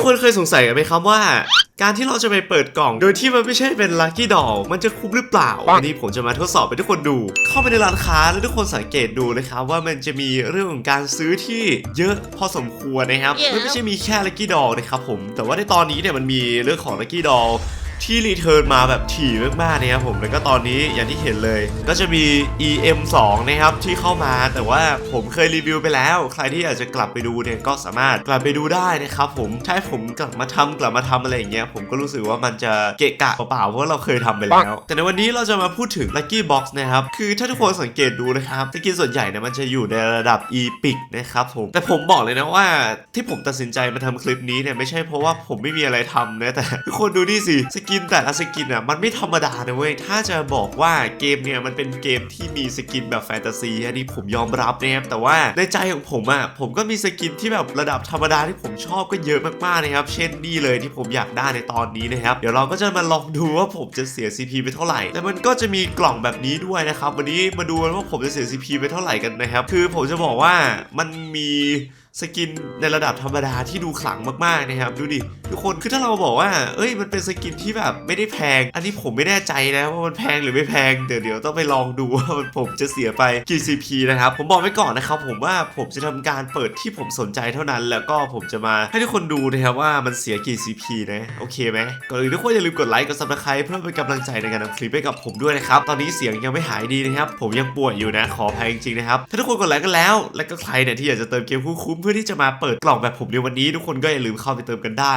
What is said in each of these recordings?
กคนเคยสงสัยกันไหมครับว่า การที่เราจะไปเปิดกล่อง โดยที่มันไม่ใช่เป็นลัคกี้ดอลมันจะคุ้มหรือเปล่าวันนี้ผมจะมาทดสอบให้ทุกคนดู เข้าไปในร้านค้าแล้วทุกคนสังเกตดูนะครับว่ามันจะมีเรื่องของการซื้อที่เยอะพอสมควรนะครับ Yeah. มันไม่ใช่มีแค่ลัคกี้ดอลนะครับผมแต่ว่าในตอนนี้เนี่ยมันมีเรื่องของลัคกี้ดอล ที่รีเทิร์นมาแบบถี่มากๆนะครับผมแล้วก็ตอนนี้อย่างที่เห็นเลย ก็จะมี EM2 นะครับที่เข้ามาแต่ว่าผมเคยรีวิวไปแล้ว ใครที่อยากจะกลับไปดูเนี่ยก็สามารถกลับไปดูได้นะครับผมถ้าให้ผมกลับมาทำกลับมาทำอะไรอย่างเงี้ยผมก็รู้สึกว่ามันจะเกะกะเปล่าๆเพราะว่าเราเคยทำไปแล้ว แต่ในวันนี้เราจะมาพูดถึง Lucky Box นะครับคือถ้าทุกคนสังเกตดูนะครับสกินส่วนใหญ่เนี่ยมันจะอยู่ในระดับ Epic นะครับผมแต่ผมบอกเลยนะว่าที่ผมตัดสินใจมาทำคลิปนี้เนี่ยไม่ใช่เพราะว่าผมไม่มีอะไรทำนะแต่ทุกคนดูนี่สิสกินแต่ละสกินอะมันไม่ธรรมดานะเว้ย ถ้าจะบอกว่าเกมเนี่ยมันเป็นเกมที่มีสกินแบบแฟนตาซีอันนี้ผมยอมรับนะครับแต่ว่าในใจของผมอะผมก็มีสกินที่แบบระดับธรรมดาที่ผมชอบก็เยอะมากๆนะครับ เช่นนี่เลยที่ผมอยากได้ในตอนนี้นะครับ เดี๋ยวเราก็จะมาลองดูว่าผมจะเสีย CP ไปเท่าไหร่แต่มันก็จะมีกล่องแบบนี้ด้วยนะครับวันนี้มาดูกันว่าผมจะเสีย CP ไปเท่าไหร่กันนะครับ คือผมจะบอกว่ามันมีสกินในระดับธรรมดาที่ดูขลังมากๆนะครับ ดูดิ ทุกคนคือถ้าเราบอกว่า เอ้ยมันเป็นสกินที่แบบไม่ได้แพง อันนี้ผมไม่แน่ใจนะว่ามันแพงหรือไม่แพงเดี๋ยวเดี๋ยวต้องไปลองดูว่ามันผมจะเสียไปกี่ CP นะครับ ผมบอกไว้ก่อนนะครับผมว่าผมจะทำการเปิดที่ผมสนใจเท่านั้น แล้วก็ผมจะมาให้ทุกคนดูนะครับว่ามันเสียกี่ CP นะโอเคไหมก่อนอื่นทุกคนอย่าลืมกดไลค์กด subscribe เพื่อเป็นกำลังใจในการทำคลิปให้กับผมด้วยนะครับตอนนี้เสียงยังไม่หายดีนะครับผมยังป่วยอยู่นะขออภัยจริงๆนะครับถ้าทุกคนกดไลค์กันแล้ว และก็ใครเนี่ยที่อยากจะเติมเกมคุ้มๆเพื่อที่จะมาเปิดกล่องแบบผมในวันนี้ ทุกคนก็อย่าลืมเข้าไปเติมกันได้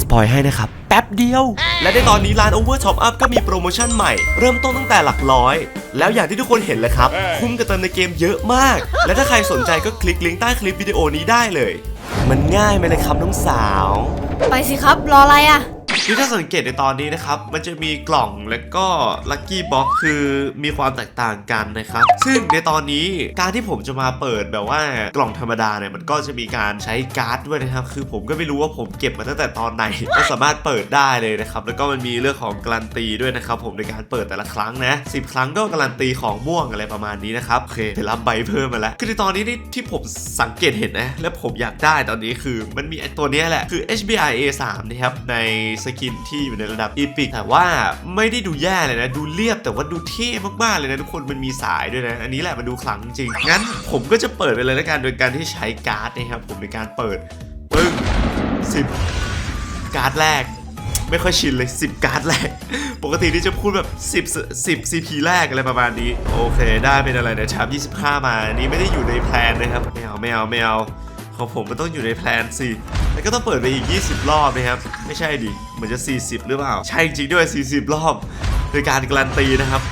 สปอยให้นะครับ แป๊บเดียว และในตอนนี้ร้าน Over Top Up ก็มีโปรโมชั่นใหม่ เริ่มต้นตั้งแต่หลักร้อย แล้วอย่างที่ทุกคนเห็นเลยครับ คุ้มกับเติมในเกมเยอะมาก และถ้าใครสนใจก็คลิกลิงก์ใต้คลิปวิดีโอนี้ได้เลย มันง่ายไหมเลยครับน้องสาว ไปสิครับรออะไรอะ คือถ้าสังเกตในตอนนี้นะครับ มันจะมีกล่องและก็ลัคกี้บ็อกคือมีความแตกต่างกันนะครับ ซึ่งในตอนนี้การที่ผมจะมาเปิดแบบว่ากล่องธรรมดาเนี่ยมันก็จะมีการใช้การ์ดด้วยนะครับ คือผมก็ไม่รู้ว่าผมเก็บมาตั้งแต่ตอนไหนก็สามารถเปิดได้เลยนะครับ แล้วก็มันมีเรื่องของการันตีด้วยนะครับ ผมในการเปิดแต่ละครั้งนะ10ครั้งก็การันตีของม่วงอะไรประมาณนี้นะครับโอเคไปรับใบเพิ่มมาแล้วคือในตอนนี้ที่ที่ผมสังเกตเห็นนะและผมอยากได้ตอนนี้คือมันมีไอตัวนี้แหละคือ HBI A3 นะครับในสกินที่อยู่ในระดับ Epic แต่ว่าไม่ได้ดูแย่เลยนะ ดูเรียบแต่ว่าดูเท่มากๆเลยนะทุกคนมันมีสายด้วยนะ อันนี้แหละมันดูขลังจริง งั้นผมก็จะเปิดไปเลยล้วกันโดยการที่ใช้การ์ดนะครับผมในการเปิดปึ้ง10การ์ดแรกไม่ค่อยชินเลย 10 การ์ดแรก ปกติที่จะพูดแบบ 10 10 CP แรกอะไรประมาณนี้ โอเค ได้เป็นอะไรนะชาร์ป25 มา อันนี้ไม่ได้อยู่ในแพลนนะครับ ไม่เอา ไม่เอา ไม่เอา ของผมมันต้องอยู่ในแพลนสิ แล้วก็ต้องเปิดไปอีก 20 รอบนะครับ ไม่ใช่ดิ เหมือนจะ 40 หรือเปล่า ใช่จริงด้วย 40 รอบโดยการการันตีนะครับ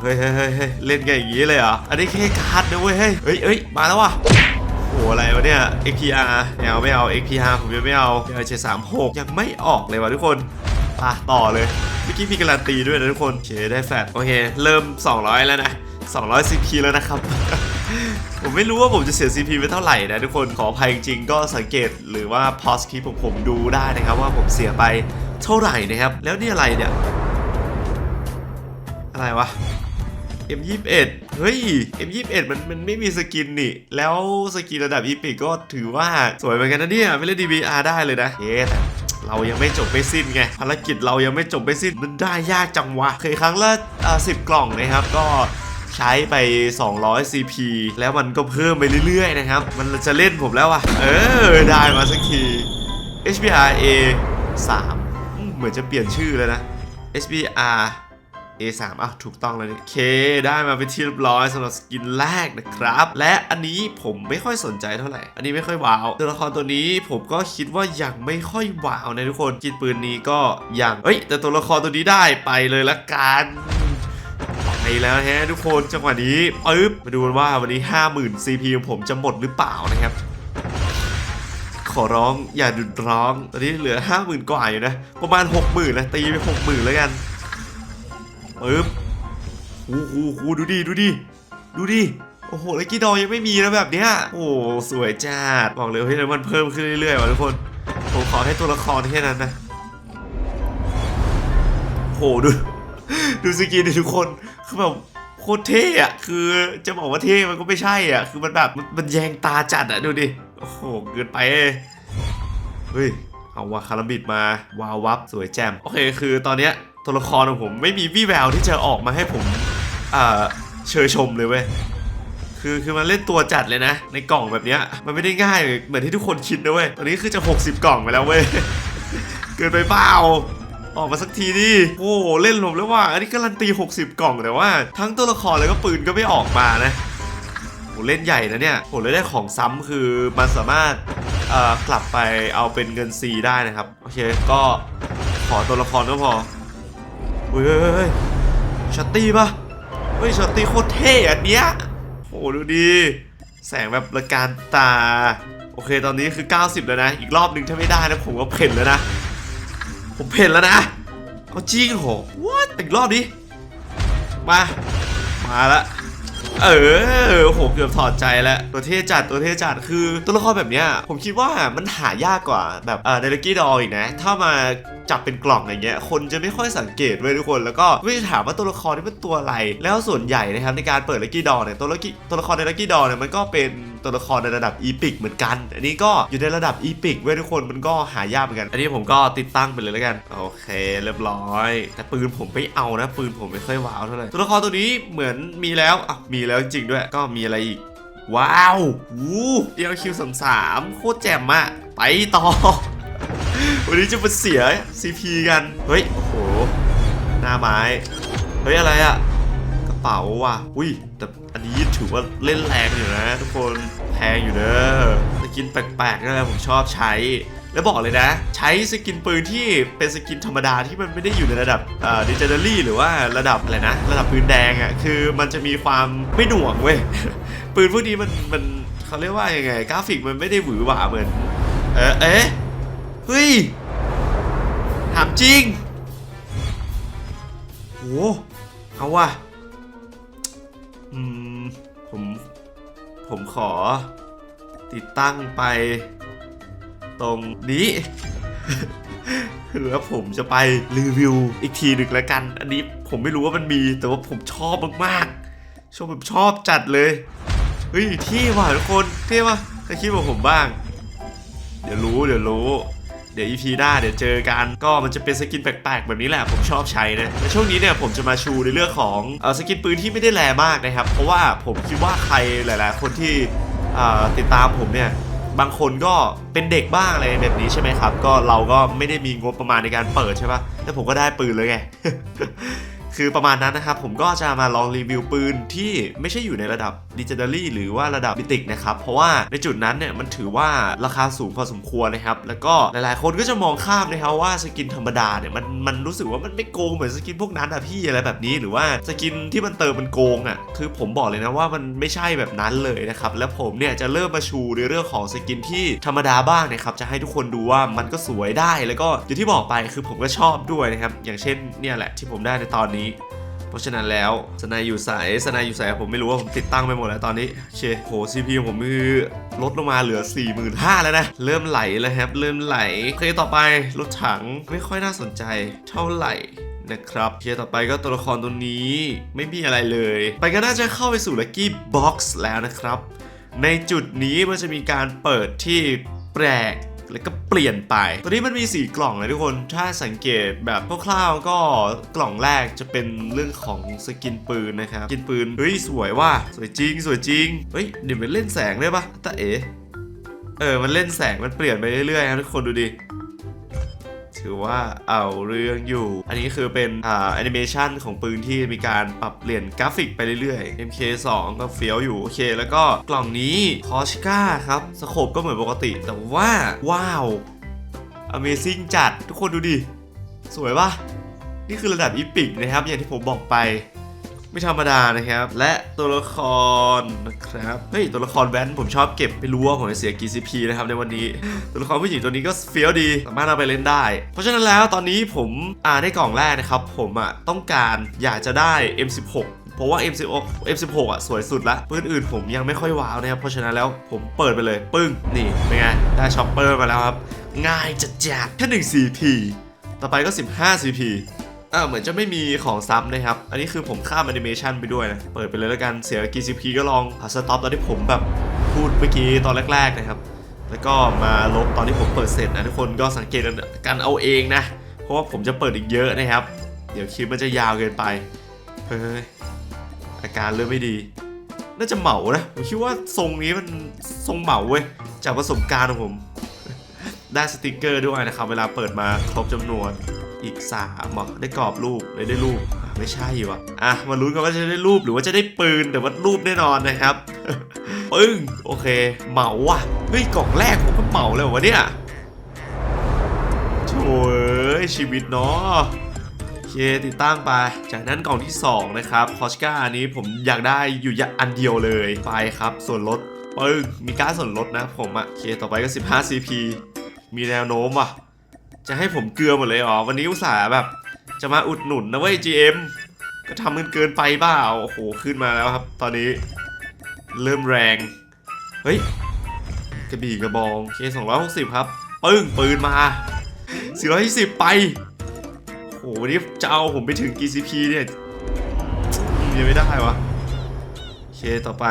เฮ้ยเฮ้ยเฮ้ยเล่นกันอย่างนี้เลยเหรอ อันนี้แค่การ์ดนะเว้ย เฮ้ยเฮ้ยเฮ้ยมาแล้วว่ะโอ้อะไรวะเนี่ย XPR ไม่เอาไม่เอา XPR ผมยังไม่เอา736ยังไม่ออกเลยวะทุกคนอะต่อเลย เมื่อกี้มีการันตีด้วยนะทุกคนโอเคได้แฟดโอเค เริ่ม 200 แล้วนะ200 CP แล้วนะครับ ผมไม่รู้ว่าผมจะเสีย CP ไปเท่าไหร่นะทุกคนขออภัยจริงๆก็สังเกตหรือว่า pause คลิปของผมดูได้นะครับ ว่าผมเสียไปเท่าไหร่นะครับ แล้วนี่อะไรเนี่ย อะไรวะ M21 เฮ้ย M21 มันมันไม่มีสกินนี่ แล้วสกินระดับอีพิกก็ถือว่าสวยเหมือนกันนะเนี่ยไม่เล่น DBR ได้เลยนะเย้แต่เรายังไม่จบไม่สิ้นไงภารกิจเรายังไม่จบไม่สิ้นมันได้ยากจังวะเคยครั้งละอ่า10กล่องนะครับก็ ใช้ไป 200 CP แล้วมันก็เพิ่มไปเรื่อยๆนะครับ มันจะเล่นผมแล้วอะเออ ได้มาสักที HBR A 3 เหมือนจะเปลี่ยนชื่อแล้วนะ HBR A3 อะถูกต้องแล้วนี่เค ได้มาเป็นที่เรียบร้อยสำหรับสกินแรกนะครับ และอันนี้ผมไม่ค่อยสนใจเท่าไหร่ อันนี้ไม่ค่อยว้าว ตัวละครตัวนี้ผมก็คิดว่ายังไม่ค่อยว้าวนะทุกคนกินปืนนี้ก็ยัง เอ้ย แต่ตัวละครตัวนี้ได้ไปเลยละกัน แล้วฮะทุกคนจังหวะนี้ปึ๊บมาดูกันว่าวันนี้ 50,000 CP ของผมจะหมดหรือเปล่านะครับ ขอร้องอย่าดุดร้องตอนนี้เหลือห้าหมื่นกว่าอยู่นะ ประมาณหกหมื่นนะตีไปหกหมื่นแล้วกันปึ๊บหูหูหูดูดิดูดิดูดิโอ้โหแล้วกี้ดอยังไม่มีนะแบบเนี้ยโอ้สวยจัดบอกเลยว่าให้มันเพิ่มขึ้นเรื่อยๆว่ะทุกคนผมขอให้ตัวละครแค่นั้นนะโอ้โหดูดูสกินดิทุกคน คือแบบโคตรเท่อะคือจะบอกว่าเท่มันก็ไม่ใช่อะ คือมันแบบมันมันแยงตาจัดอะดูดิ โอ้โหเกินไปเฮ้ยเอาวาคาราบิดมาวาววับสวยแจ่มโอเคคือตอนเนี้ยตัวละครของผมไม่มีวี่แววที่จะออกมาให้ผมอ่าเชยชมเลยเว้ยคือคือมันเล่นตัวจัดเลยนะ ในกล่องแบบเนี้ยมันไม่ได้ง่ายเหมือนที่ทุกคนคิดนะเว้ยตอนนี้คือจะ 60 กล่องไปแล้วเว้ยเกินไปเปล่า ออกมาสักทีดิโอ้โหเล่นผมแล้วว่า อันนี้การันตี 60 กล่องแต่ว่า ทั้งตัวละครแล้วก็ปืนก็ไม่ออกมานะโหเล่นใหญ่นะเนี่ยโหเลยได้ของซ้ำคือมันสามารถเอ่อกลับไปเอาเป็นเงินซีได้นะครับ โอเคก็ขอตัวละครก็พอเฮ้ยเฮ้ยเฮ้ยชัตตี้ปะเฮ้ยชัตตี้โคตรเท่อันเนี้ยโหดูดี แสงแบบระการตา โอเคตอนนี้คือ 90 แล้วนะ อีกรอบหนึ่งถ้าไม่ได้นะผมก็เพ่นแล้วนะ ผมเพ่นแล้วนะ เอาจริงโห what อีกรอบดิ มา มาละ เออโหเกือบถอดใจแล้วตัวเท่จัดตัวเท่จัดคือตัวละครแบบเนี้ยผมคิดว่ามันหายากกว่าแบบเออในลักกี้ดออีกนะ ถ้ามาจับเป็นกล่องอย่างเงี้ยคนจะไม่ค่อยสังเกตเว้ยทุกคนแล้วก็ไม่ถามว่าตัวละครนี่เป็นตัวอะไร แล้วส่วนใหญ่นะครับในการเปิดลักกี้ดอเนี่ยตัวลักกี้ตัวละครในลักกี้ดอเนี่ยมันก็เป็นตัวละครในระดับอีพิกเหมือนกัน อันนี้ก็อยู่ในระดับอีพิกเว้ยทุกคนมันก็หายากเหมือนกัน อันนี้ผมก็ติดตั้งไปเลยแล้วกัน โอเค เรียบร้อย แต่ปืนผมไม่เอานะ ปืนผมไม่ค่อยว้าวเท่าไหร่ตัวละครตัวนี้เหมือนมีแล้วอะมีแล้วจริงด้วย ก็มีอะไรอีก ว้าววู้เดียวคิวสามสามโคตรแจ่มอะไปต่อ วันนี้จะมาเสีย CP กัน เฮ้ย โอ้โห หน้าไม้ เฮ้ย อะไรอะกระเป๋าว่ะ อุ้ย แต่อันนี้ถือว่าเล่นแรงอยู่นะ ทุกคน แพงอยู่เด้อสกินแปลกๆนั่นแหละผมชอบใช้ แล้วบอกเลยนะ ใช้สกินปืนที่เป็นสกินธรรมดาที่มันไม่ได้อยู่ในระดับดิจิทัลลี่หรือว่าระดับอะไรนะ ระดับปืนแดงอะ่ะคือมันจะมีความไม่หน่วงเว้ยปืนพวกนี้มันมันเขาเรียกว่ายังไงกราฟิกมันไม่ได้หวือหวาเหมือนเออเอ๊ะเฮ้ยถามจริงโหเอาว่ะอืมผมผมขอติดตั้งไป ตรงนี้แล้วผมจะไปรีวิวอีกทีหนึ่งแล้วกัน อันนี้ผมไม่รู้ว่ามันมี แต่ว่าผมชอบมากๆ ชอบแบบชอบจัดเลย เฮ้ยเที่ว่ะทุกคนเที่ว่ะใครคิดว่าผมบ้าง เดี๋ยวรู้เดี๋ยวรู้ เดี๋ยว EP หน้าเดี๋ยวเจอกัน ก็มันจะเป็นสกินแปลกๆ แบบนี้แหละผมชอบใช้นะในช่วงนี้เนี่ยผมจะมาชูในเรื่องของอสกินปืนที่ไม่ได้แรงมากนะครับ เพราะว่าผมคิดว่าใครหลาย ๆ คนที่ติดตามผมเนี่ย บางคนก็เป็นเด็กบ้างอะไรแบบนี้ใช่ไหมครับ ก็เราก็ไม่ได้มีงบประมาณในการเปิดใช่ปะแต่ผมก็ได้ปืนเลยไง คือประมาณนั้นนะครับ ผมก็จะมาลองรีวิวปืนที่ไม่ใช่อยู่ในระดับ ดิจิทัลลี่หรือว่าระดับมิติกนะครับ เพราะว่าในจุดนั้นเนี่ยมันถือว่าราคาสูงพอสมควรนะครับ แล้วก็หลายๆ คนก็จะมองข้ามนะครับว่าสกินธรรมดาเนี่ยมันมันรู้สึกว่ามันไม่โกงเหมือนสกินพวกนั้นอะพี่อะไรแบบนี้หรือว่าสกินที่มันเติมมันโกงอะคือผมบอกเลยนะว่ามันไม่ใช่แบบนั้นเลยนะครับแล้วผมเนี่ยจะเริ่มมาชูในเรื่องของสกินที่ธรรมดาบ้างนะครับจะให้ทุกคนดูว่ามันก็สวยได้แล้วก็อย่างที่บอกไปคือผมก็ชอบด้วยนะครับอย่างเช่นเนี่ยแหละที่ผมได้ในตอนนี้ เพราะฉะนั้นแล้วสนายอยู่สายสนายอยู่สายผมไม่รู้ว่าผมติดตั้งไปหมดแล้วตอนนี้โอเคโห CPU ผมคือลดลงมาเหลือ 45,000แล้วนะ เริ่มไหลแล้วครับ เริ่มไหลโอเคต่อไปรถถังไม่ค่อยน่าสนใจเท่าไหร่นะครับโอเคต่อไปก็ตัวละครตัวนี้ไม่มีอะไรเลย ไปก็น่าจะเข้าไปสู่ Lucky Box แล้วนะครับ ในจุดนี้มันจะมีการเปิดที่แปลก แล้วก็เปลี่ยนไป ตัวนี้มันมี 4 กล่องเลยทุกคน ถ้าสังเกตแบบคร่าวๆก็กล่องแรกจะเป็นเรื่องของสกินปืนนะครับสกินปืนเฮ้ยสวยว่ะสวยจริง สวยจริงเฮ้ยเดี๋ยวมันเล่นแสงได้ปะตาเอ๋เออมันเล่นแสงมันเปลี่ยนไปเรื่อยๆครับทุกคนดูดิ ถือว่าเอาเรื่องอยู่ อันนี้คือเป็นอ่าแอนิเมชันของปืนที่มีการปรับเปลี่ยนกราฟิกไปเรื่อยๆ MK2 ก็เฟี้ยวอยู่ โอเค แล้วก็กล่องนี้คอชกาครับ สโคปก็เหมือนปกติ แต่ว่า ว้าว Amazing จัด ทุกคนดูดิ สวยปะนี่คือระดับอีพิกนะครับ อย่างที่ผมบอกไป ไม่ธรรมดานะครับ และตัวละครนะครับเฮ้ยตัวละครแว้นผมชอบเก็บไม่รู้ว่าผมจะเสียกี่ CP นะครับในวันนี้ ตัวละครผู้หญิงตัวนี้ก็เฟี้ยวดีสามารถเอาไปเล่นได้ เพราะฉะนั้นแล้วตอนนี้ผมอ่านในกล่องแรกนะครับ ผมอะต้องการอยากจะได้ M16 เพราะว่า M16 M16 อะสวยสุดละปืนอื่นผมยังไม่ค่อยว้าวนะครับ เพราะฉะนั้นแล้วผมเปิดไปเลย ปึ้ง นี่ เป็นไง ได้ช็อปเปอร์มาแล้วครับ ง่ายจัดจัดแค่1 CP ต่อไปก็ 15 CP อ่าเหมือนจะไม่มีของซ้ำนะครับ อันนี้คือผมข้ามแอนิเมชันไปด้วยนะ เปิดไปเลยแล้วกัน เสียกี่ CP ก็ลองหาสต็อปตอนที่ผมแบบพูดเมื่อกี้ตอนแรก ๆนะครับ แล้วก็มาลบตอนที่ผมเปิดเสร็จนะทุกคนก็สังเกตกันเอาเองนะ เพราะว่าผมจะเปิดอีกเยอะนะครับ เดี๋ยวคลิปมันจะยาวเกินไป เฮ้ย อาการเริ่มไม่ดี น่าจะเหมานะ ผมคิดว่าทรงนี้มันทรงเหมาเว้ย จากประสบการณ์ของผม ได้สติกเกอร์ด้วยนะครับ เวลาเปิดมาครบจำนวน อีก3เหรอได้กรอบรูปเลยได้รูปไม่ใช่วะอะมาลุ้นกันว่าจะได้รูปหรือว่าจะได้ปืนแต่ว่ารูปแน่นอนนะครับปึ้งโอเคเหมาว่ะเฮ้ยกล่องแรกผมก็เหมาเลยวะเนี่ยโถ่เอ้ยชีวิตเนาะโอเคติดตั้งไป จากนั้นกล่องที่ 2 นะครับคอสกาอันนี้ผมอยากได้อยู่อย่างอันเดียวเลยไปครับ ส่วนลดปึ้งมีการดส่วนลดนะผมอะโอเคต่อไปก็ 15 CP มีแนวโน้มว่ะ จะให้ผมเกลือหมดเลยเหรอวันนี้อุตส่าห์แบบ จะมาอุดหนุนนะเว้ย GM ก็ทำเงินเกินไปเปล่าโอ้โหขึ้นมาแล้วครับ ตอนนี้เริ่มแรง เฮ้ย กระบี่กระบองเค260ครับ ปึ้ง ปืนมา420ไปโหวันนี้จะเอาผมไปถึงกี่ CP เนี่ยยังไม่ได้วะเคต่อไป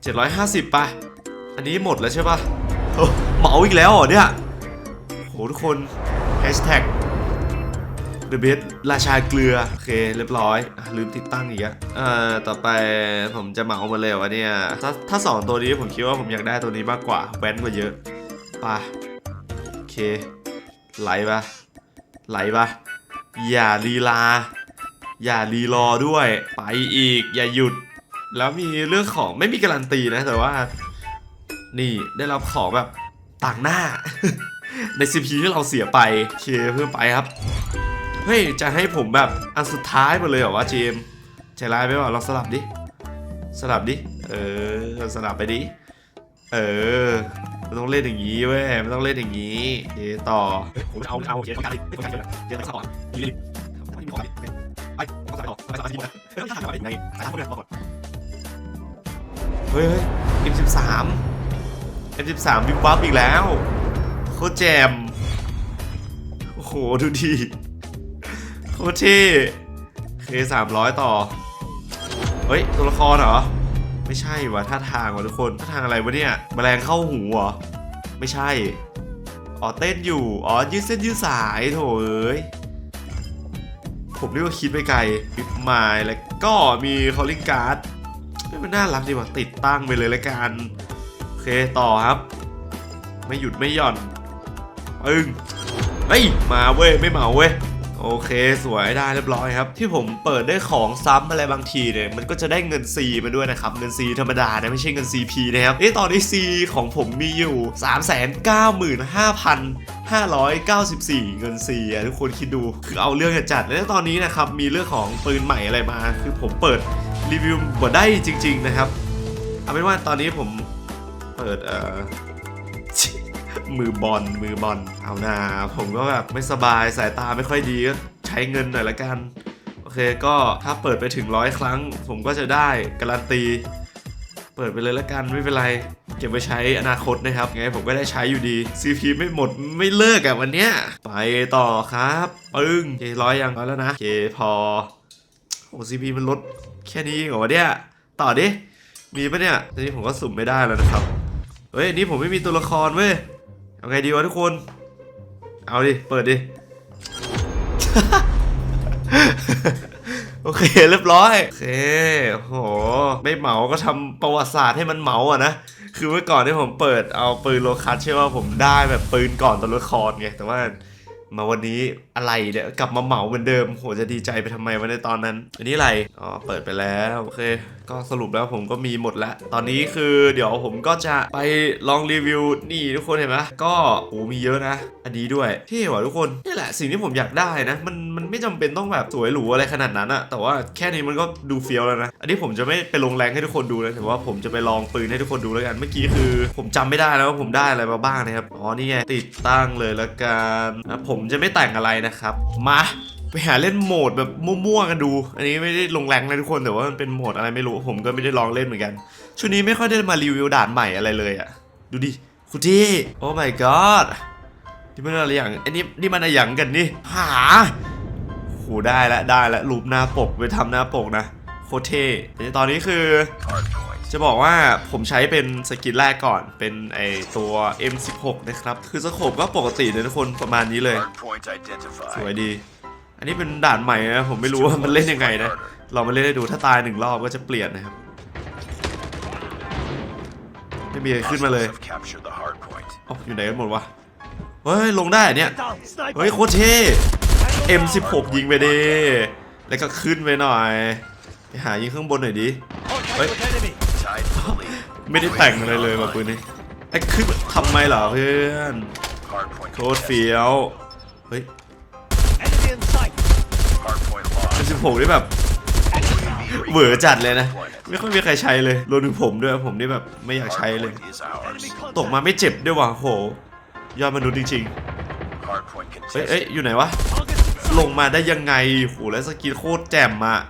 750ป่ะ อันนี้หมดแล้วใช่ป่ะโอ้เหมาอีกแล้วเหรอเนี่ยโหทุกคน Hashtag The Best ราชาเกลือ โอเค เรียบร้อยอลืมติดตั้งอีกอะเอ่อต่อไปผมจะเหมามาเลยวะเนี่ย ถ้าถ้าสองตัวนี้ผมคิดว่าผมอยากได้ตัวนี้มากกว่า แว้นกว่าเยอะไปะโอเค ไหลปะไหลปะอย่าลีลา อย่ารีรอด้วย ไปอีก อย่าหยุด แล้วมีเรื่องของไม่มีการันตีนะ แต่ว่า นี่ได้รับของแบบต่างหน้า ใน CP ที่เราเสียไปโอเคเพิ่มไปครับ เฮ้ย จะให้ผมแบบอันสุดท้ายหมดเลยเหรอวะเจมส์ใจร้ายไปว่าเราสลับดิ สลับดิ เออ สลับไปดิ เออมันต้องเล่นอย่างนี้เว้ยมันต้องเล่นอย่างนี้โอเคต่อผมจะเอาเอาเขียนประกาศดิประกาศเขียนเขียนสอนรีบไม่มีของไปต้องสายต่อไปสายทีมนะเฮ้ยถ้าทำอะไรในสายทางคนเดียวก่อนเฮ้ยเฮ้ย M13 M13 วิบวับอีกแล้ว คตรแจม โอ้โห ดูดิโคตรเท่เคสามร้อยต่อ เฮ้ย ตัวละครเหรอ ไม่ใช่วะท่าทางวะทุกคน ท่าทางอะไรวะเนี่ยแมลงเข้าหูเหรอ ไม่ใช่ อ๋อ เต้นอยู่ อ๋อ ยืดเส้นยืดสายโถเอ้ย ผมเรียกว่าคิดไปไกลปิดไมล์แล้วก็มีคอลลิงการ์ดเฮ้ยมันน่ารักดีว่ะติดตั้งไปเลยละกัน โอเคต่อครับ ไม่หยุดไม่หย่อน ปึ้งเฮ้ยมาเว้ยไม่เหมาเว้ยโอเคสวยได้เรียบร้อยครับ ที่ผมเปิดได้ของซ้ำอะไรบางทีเนี่ยมันก็จะได้เงิน C มาด้วยนะครับ เงิน C ธรรมดานะไม่ใช่เงิน CP นะครับเอ้ตอนนี้ C ของผมมีอยู่ 395,594 เงิน C อะทุกคนคิดดูคือเอาเรื่องจัดแล้วตอนนี้นะครับมีเรื่องของปืนใหม่อะไรมา คือผมเปิดรีวิวบทได้จริง ๆ นะครับเอาเป็นว่าตอนนี้ผมเปิดเอ่อ มือบอลมือบอลเอาหนาผมก็แบบไม่สบายสายตาไม่ค่อยดีก็ใช้เงินหน่อยละกัน โอเคก็ถ้าเปิดไปถึงร้อยครั้ง ผมก็จะได้การันตี เปิดไปเลยละกันไม่เป็นไร เก็บไว้ใช้อนาคตนะครับไงผมก็ได้ใช้อยู่ดี CP ไม่หมดไม่เลิกอะวันเนี้ยไปต่อครับปึ้งเคร้อยยังร้อยแล้วนะเคพอโอ้ซีพีมันลดแค่นี้เหรอเนี่ยต่อดิมีปะเนี่ยตอนนี้ผมก็สุ่มไม่ได้แล้วนะครับ เฮ้ย อันนี่ผมไม่มีตัวละครเว้ย เอาไงดีวะทุกคน เอาดิ เปิดดิ โอเคเรียบร้อย โอเคโอ้โห ไม่เหมาก็ทำประวัติศาสตร์ให้มันเหมาอะนะ คือเมื่อก่อนที่ผมเปิดเอาปืนโลคัสใช่ว่าผมได้แบบปืนก่อนตัวละครไง แต่ว่ามาวันนี้อะไรเนี่ยกลับมาเหมาเหมือนเดิมโหจะดีใจไปทำไมวะในตอนนั้น อันนี้อะไร อ๋อ เปิดไปแล้ว โอเค ก็สรุปแล้วผมก็มีหมดแล้ว ตอนนี้คือเดี๋ยวผมก็จะไปลองรีวิวนี่ทุกคนเห็นไหมก็โอ้มีเยอะนะ อันนี้ด้วยเท่ว่ะทุกคนนี่แหละสิ่งที่ผมอยากได้นะ มันมันไม่จำเป็นต้องแบบสวยหรูอะไรขนาดนั้นอะแต่ว่าแค่นี้มันก็ดูเฟี้ยวแล้วนะ อันนี้ผมจะไม่ไปลงแรงให้ทุกคนดูนะแต่ว่าผมจะไปลองปืนให้ทุกคนดูแล้วกันเมื่อกี้คือ ผมจำไม่ได้แล้วว่าผมได้อะไรมาบ้างนะครับอ๋อนี่ไงติดตั้งเลยละกันผมจะไม่แต่งอะไรนะครับ มา ไปหาเล่นโหมดแบบมั่วๆกันดู อันนี้ไม่ได้ลงแรงนะทุกคนแต่ว่ามันเป็นโหมดอะไรไม่รู้ผมก็ไม่ได้ลองเล่นเหมือนกันช่วงนี้ไม่ค่อยได้มารีวิวด่านใหม่อะไรเลยอะดูดิคุณที่โอ้ my god นี่มันอะไรอย่างอันนี้นี่มันอะไรอย่างกันนี่หาโหได้ละได้ละรูปหน้าปกไปทำหน้าปกนะโคเท่แต่ตอนนี้คือ จะบอกว่าผมใช้เป็นสกินแรกก่อนเป็นไอตัว M16 นะครับ คือสโคปก็ปกติเลยทุกคนประมาณนี้เลย สวยดี อันนี้เป็นด่านใหม่นะผมไม่รู้ว่ามันเล่นยังไงนะ เรามาเล่นให้ดูถ้าตายหนึ่งรอบก็จะเปลี่ยนนะครับ ไม่มีอะไรขึ้นมาเลย Hostiles have captured the hardpoint. เอ้าอยู่ไหนกันหมดวะ เฮ้ย ลงได้เหรอเนี่ย เฮ้ย โคตรเท่ M16 ยิงไปดิแล้วก็ขึ้นไปหน่อยไปหายิงข้างบนหน่อยดิ เฮ้ย Tied for the lead. ไม่ได้แต่งอะไรเลยว่ะปืนนี้ไอ้ขึ้นทำไมเหรอเพื่อน Hardpoint โคตรเฟี้ยว เฮ้ย สิบหกนี่แบบเหวอจัดเลยนะ ไม่ค่อยมีใครใช้เลยรวมถึงผมด้วยผมนี่แบบไม่อยากใช้เลย ตกมาไม่เจ็บด้วยว่ะโหยอดมนุษย์จริงๆเอ้ยเอ้ยอยู่ไหนวะ ลงมาได้ยังไงโหแล้วสกินโคตรแจ่มอะ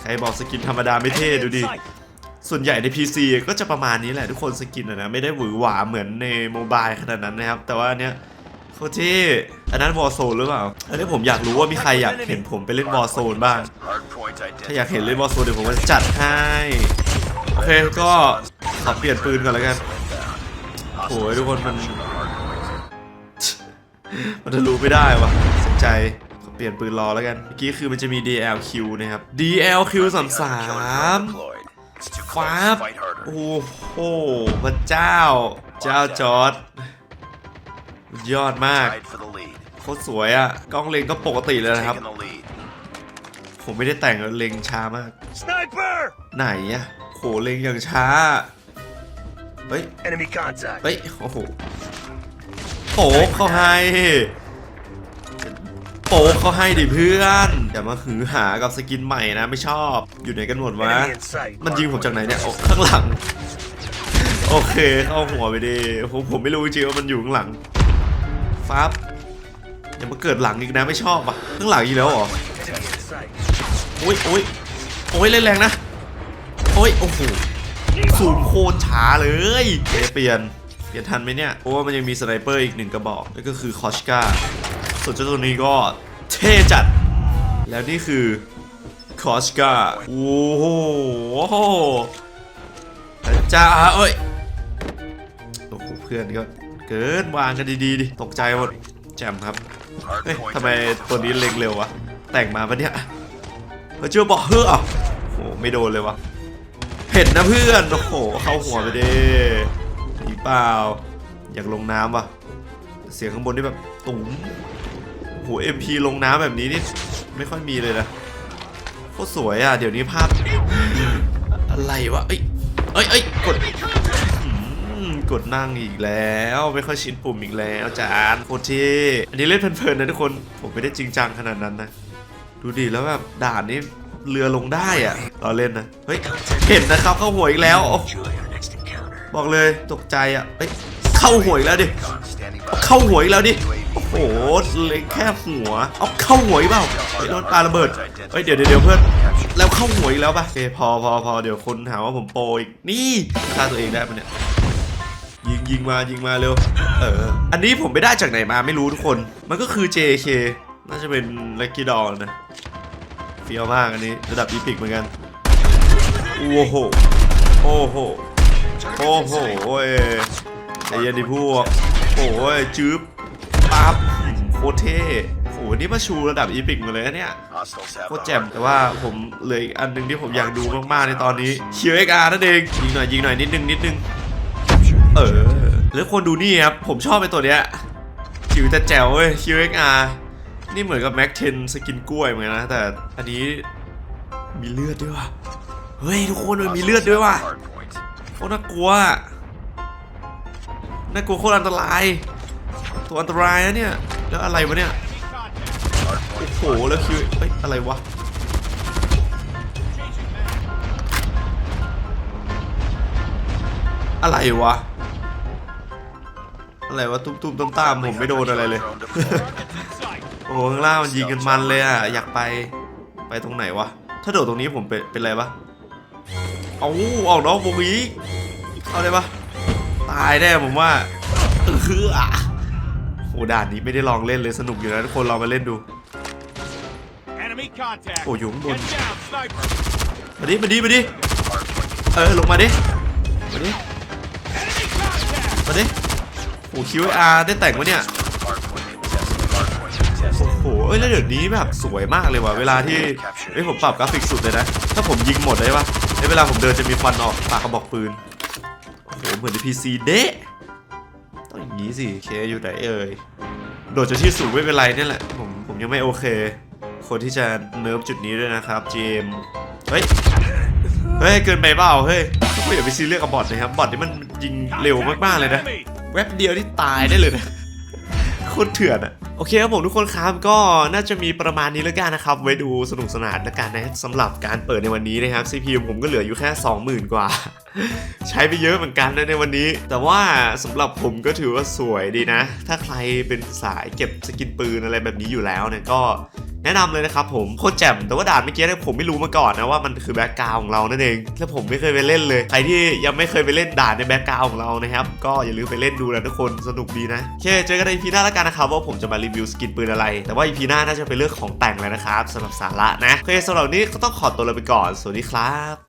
ใครบอกสกินธรรมดาไม่เท่ดูดิส่วนใหญ่ใน PC ก็จะประมาณนี้แหละทุกคนสกินอะนะไม่ได้หวือหวาเหมือนในโมบายขนาดนั้นนะครับ แต่ว่าเนี้ยโคตรเท่ อันนั้นวอ r z โซนหรือเปล่า อันนี้ผมอยากรู้ว่ามีใครอยากเห็นผมไปเล่นวอ r z โซนบ้าง ถ้าอยากเห็นเล่นวอ r z โซนเดี๋ยวผมจะจัดให้ โอเคก็ขอเปลี่ยนปืนก่อนแล้วกันโอ้ยทุกคนมัน มันจะรู้ไม่ได้วะเสียใจขอเปลี่ยนปืนรอแล้วกัน เมื่อกี้คือมันจะมี DLQ นะครับ DLQ สามสามฟ้าบโอ้โหพระเจ้า เจ้าจอร์ดยอดมาก คตรสวยอะ่ะกล้องเลงก็ปกติเลยนะครับ Taking the lead. ผมไม่ได้แต่งเลงช้ามาก Sniper! ไหนอะโหเลงอย่างช้า เฮ้ย Enemy contact. เฮ้ย โอ้โหโป๊กเขาให้โป๊กเขาให้ดิเพื่อนอย่ามาหือหากับสกินใหม่นะไม่ชอบอยู่ไหนกันหมดวะ Enemy in sight. มันยิงผมจากไหนเนี่ยโอ้ข้างหลัง โอเค เข้าหัวไปดิผมผมไม่รู้จริงๆว่ามันอยู่ข้างหลัง ฟับ อย่ามาเกิดหลังอีกนะไม่ชอบอะข้างหลังอีกแล้วเหรอโอ้ยโอ้ยโอ้ยเล่นแรงนะโอ้ยโอ้โหสูงโคตรช้าเลยเอะเปลี่ยนเปลี่ยนทันไหมเนี่ยเพราะว่ามันยังมีสไนเปอร์อีกหนึ่งกระบอกนั่นก็คือคอชกาส่วนเจ้าตัวนี้ก็เท่จัด แล้วนี่คือคอชกาโอ้โหจ้าเอ้ยโอ้โหเพื่อนก็เกินวางกันดีๆดิตกใจหมดแจมครับ เฮ้ยทำไมตัวนี้เล็งเร็ววะ แต่งมาปะเนี่ยเฮ้ยเจ้าบอกเฮ้ออะโอ้โหไม่โดนเลยวะเห็นนะเพื่อน โอ้โห เข้าหัวไปด้ผีเปล่า อยากลงน้ำวะเสียงข้างบนนี่แบบตุ๋มโหเอ็มพีลงน้ำแบบนี้นี่ไม่ค่อยมีเลยนะโคตรสวยอะ เดี๋ยวนี้ภาพ อะไรวะ เอ้ย เอ้ยเอ้ยกด กดนั่งอีกแล้ว ไม่ค่อยชินปุ่มอีกแล้วจานโคตรเท่อันนี้เล่นเพลินๆนะทุกคนผมไม่ได้จริงจังขนาดนั้นนะ ดูดิแล้วแบบด่านนี้เรือลงได้อะเราเล่นนะเฮ้ยเห็นนะครับเข้าหัวอีกแล้วบอกเลยตกใจอะเฮ้ยเข้าหัวอีกแล้วดิเข้าหัวอีกแล้วดิโอ้โหเล็กแค่หัวเอาเข้าหัวอีกเปล่าเฮ้ยโดนปาระเบิดเฮ้ยเดี๋ยวเดี๋ยวเดี๋ยวเพื่อนแล้วเข้าหัวอีกแล้วป่ะโอเคพอพอพอเดี๋ยวคนหาว่าผมโปรอีกนี่ฆ่าตัวเองได้ปะเนี่ย ยิงยิงมายิงมาเร็ว เออ อันนี้ผมไปได้จากไหนมาไม่รู้ทุกคน มันก็คือ JK น่าจะเป็น Lucky Doll นะเฟี้ยวมากอันนี้ระดับอีพิกเหมือนกัน โอ้โห โอ้โห โอ้โหโอ้ยใจเยนดิพวก โอ้ยจื๊บปั๊บโคเท่โอ้โหนี่มาชูระดับอีพิกมาเลยนะเนี่ยโคตรแจ่มแต่ว่าผมเหลยอันหนึงที่ผมอยากดูมากๆในตอนนี้ QXR นั่นเองยิงหน่อยยิงหน่อยนิดนึงนิดนึง เออ แล้วคนดูนี่ครับ ผมชอบไอ้ตัวเนี้ยจิ๋วแต่แจ๋วเว้ย QXR นี่เหมือนกับ Mac 10สกินกล้วยเหมือนกันนะ แต่อันนี้มีเลือดด้วยว่ะ เฮ้ย ทุกคนมันมีเลือดด้วยว่ะโคตรน่ากลัวอะน่ากลัวโคตรอันตราย ตัวอันตรายนะเนี่ย แล้วอะไรวะเนี่ย โอ้โห แล้วคิวเอ้ย อะไรวะอะไรวะ อะไรวะตุ้มๆตามๆผมไม่โดนอะไรเลย Drone deployed. โอ้โหข้างล่างมันยิงกันมันเลยอะอยากไปไปตรงไหนวะ ถ้าโดดตรงนี้ผมเป็นเป็นอะไรปะเอาเอาน้องวงนี้เอาได้ปะตายแน่ผมว่าเอออะโอ้ด่านนี้ไม่ได้ลองเล่นเลยสนุกอยู่นะทุกคนลองมาเล่นดู Enemy contact. โอ้อยู่ข้างบน Get down, sniper. มาดิมาดิมาดิ Hard point. เออลงมาดิมาดิ Enemy contact. มาดิ โอ้คิวอาร์ได้แต่งวะเนี่ยโอ้โหเอ้ยแล้วเดี๋ยวนี้แบบสวยมากเลยว่ะเวลาที่เฮ้ยผมปรับกราฟิกสุดเลยนะ ถ้าผมยิงหมดได้ปะในเวลาผมเดินจะมีควันออกปากกระบอกปืนโอ้โหเหมือนในพีซีเดะต้องอย่างนี้สิเคอยู่ไหนเอ่ยโดดจากที่สูงไม่เป็นไรนี่แหละผมผมยังไม่โอเค คนที่จะเนิร์ฟจุดนี้ด้วยนะครับเจมเฮ้ยเฮ้ยเกินไปเปล่าเฮ้ยทุกคนอย่าไปซีเรียสกับบอทนะครับบอทนี่มันยิงเร็วมากๆเลยนะ Enemy. แวบเดียวที่ตายได้เลยนะโคตรเถื่อนอะโอเคครับผมทุกคนครับก็น่าจะมีประมาณนี้แล้วกันนะครับ ไว้ดูสนุกสนานแล้วกันนะสำหรับการเปิดในวันนี้นะครับ CPU ผมก็เหลืออยู่แค่ 20,000 กว่า ใช้ไปเยอะเหมือนกันนะในวันนี้ แต่ว่าสำหรับผมก็ถือว่าสวยดีนะ ถ้าใครเป็นสายเก็บสกินปืนอะไรแบบนี้อยู่แล้วเนี่ยก็ แนะนำเลยนะครับผมโคตรแจ่มแต่ว่าด่านเมื่อกี้เนี่ยผมไม่รู้มาก่อนนะว่ามันคือแบ็กกราวของเรานั่นเองและผมไม่เคยไปเล่นเลย ใครที่ยังไม่เคยไปเล่นด่านในแบ็กกราวของเรานะครับก็อย่าลืมไปเล่นดูนะทุกคนสนุกดีนะโอเคเจอกันในพีหน้าแล้วกันนะครับว่าผมจะมารีวิวสกินปืนอะไร แต่ว่าอีพีหน้าน่าจะเป็นเรื่องของแต่งเลยนะครับสำหรับสาระนะโอเคสำหรับนี้ก็ต้องขอตัวลาไปก่อนสวัสดีครับ